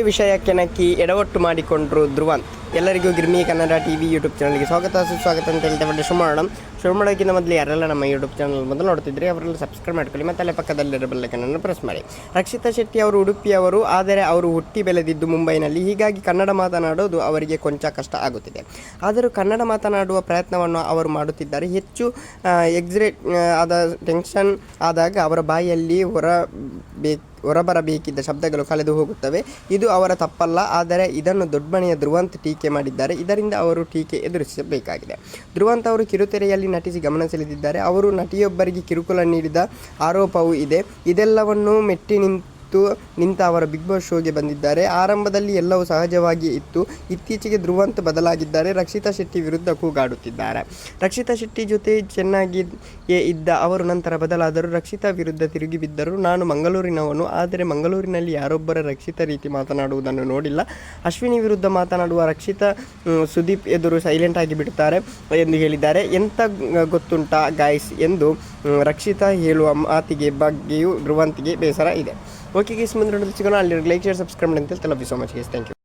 ಭಾಷೆ ನಕ್ಕಿ ಎಡವಟ್ಟು ಮಾಡಿಕೊಂಡ್ರು ಧ್ರುವಂತ್. ಎಲ್ಲರಿಗೂ Girmi Kannada T V YouTube ಚಾನಲ್ಗೆ ಸ್ವಾಗತ, ಸುಸ್ವಾಗತ ಅಂತ ಹೇಳ್ತಾ ಶುರು ಮಾಡೋಣ. ಶುರು ಮಾಡೋಕ್ಕಿಂತ ಮೊದಲು ಯಾರೆಲ್ಲ ನಮ್ಮ ಯೂಟ್ಯೂಬ್ ಚಾನಲ್ ಮೊದಲು ನೋಡ್ತಿದ್ರೆ ಅವರೆಲ್ಲ ಸಬ್ಸ್ಕ್ರೈಬ್ ಮಾಡ್ಕೊಳ್ಳಿ ಮತ್ತು ಅಲ್ಲೇ ಪಕ್ಕದಲ್ಲಿರೋ ಬೆಲ್ಲೈಕನನ್ನು ಪ್ರೆಸ್ ಮಾಡಿ. ರಕ್ಷಿತಾ ಶೆಟ್ಟಿ ಅವರು ಉಡುಪಿಯವರು ಆದರೆ ಅವರು ಹುಟ್ಟಿ ಬೆಳೆದಿದ್ದು ಮುಂಬೈನಲ್ಲಿ. ಹೀಗಾಗಿ ಕನ್ನಡ ಮಾತನಾಡೋದು ಅವರಿಗೆ ಕೊಂಚ ಕಷ್ಟ ಆಗುತ್ತಿದೆ. ಆದರೂ ಕನ್ನಡ ಮಾತನಾಡುವ ಪ್ರಯತ್ನವನ್ನು ಅವರು ಮಾಡುತ್ತಿದ್ದಾರೆ. ಹೆಚ್ಚು ಎಕ್ಸೈಟ್ ಆದ ಟೆನ್ಷನ್ ಆದಾಗ ಅವರ ಬಾಯಿಯಲ್ಲಿ ಹೊರ ಬೇಕು ಹೊರಬರಬೇಕಿದ್ದ ಶಬ್ದಗಳು ಕಳೆದು ಹೋಗುತ್ತವೆ. ಇದು ಅವರ ತಪ್ಪಲ್ಲ, ಆದರೆ ಇದನ್ನು ದೊಡ್ಡಮನೆಯ ಧ್ರುವಂತ್ ಟೀಕೆ ಮಾಡಿದ್ದಾರೆ. ಇದರಿಂದ ಅವರು ಟೀಕೆ ಎದುರಿಸಬೇಕಾಗಿದೆ. ಧ್ರುವಂತ ಅವರು ಕಿರುತೆರೆಯಲ್ಲಿ ನಟಿಸಿ ಗಮನ ಸೆಳೆದಿದ್ದಾರೆ. ಅವರು ನಟಿಯೊಬ್ಬರಿಗೆ ಕಿರುಕುಳ ನೀಡಿದ ಆರೋಪವೂ ಇದೆ. ಇದೆಲ್ಲವನ್ನು ಮೆಟ್ಟಿ ನಿಂತು ನಿಂತ ಅವರ ಬಿಗ್ ಬಾಸ್ ಶೋಗೆ ಬಂದಿದ್ದಾರೆ. ಆರಂಭದಲ್ಲಿ ಎಲ್ಲವೂ ಸಹಜವಾಗಿ ಇತ್ತು. ಇತ್ತೀಚೆಗೆ ಧ್ರುವಂತ್ ಬದಲಾಗಿದ್ದಾರೆ. ರಕ್ಷಿತಾ ಶೆಟ್ಟಿ ವಿರುದ್ಧ ಕೂಗಾಡುತ್ತಿದ್ದಾರೆ. ರಕ್ಷಿತಾ ಶೆಟ್ಟಿ ಜೊತೆ ಚೆನ್ನಾಗಿ ಇದ್ದ ಅವರು ನಂತರ ಬದಲಾದರು. ರಕ್ಷಿತಾ ವಿರುದ್ಧ ತಿರುಗಿ ಬಿದ್ದರು. ನಾನು ಮಂಗಳೂರಿನವನು. ಆದರೆ ಮಂಗಳೂರಿನಲ್ಲಿ ಯಾರೊಬ್ಬರ ರಕ್ಷಿತ ರೀತಿ ಮಾತನಾಡುವುದನ್ನು ನೋಡಿಲ್ಲ. ಅಶ್ವಿನಿ ವಿರುದ್ಧ ಮಾತನಾಡುವ ರಕ್ಷಿತಾ ಸುದೀಪ್ ಎದುರು ಸೈಲೆಂಟ್ ಆಗಿ ಬಿಡುತ್ತಾರೆ ಎಂದು ಹೇಳಿದ್ದಾರೆ. ಎಂತ ಗೊತ್ತುಂಟಾ ಗಾಯ್ಸ್ ಎಂದು ರಕ್ಷಿತಾ ಹೇಳುವ ಮಾತಿಗೆ ಬಗ್ಗೆಯೂ ಧ್ರುವಂತಿಗೆ ಬೇಸರ ಇದೆ. ಓಕೆ ಗೀಸ್ ಮುಂದೆ ನೋಡೋದು ಸಿಗೋಣ ಅಲ್ಲಿ ಲೈಕ್ ಶೇರ್ ಸಬ್ಸ್ಕ್ರೈಬ್ ಅಂತ love you so much guys thank you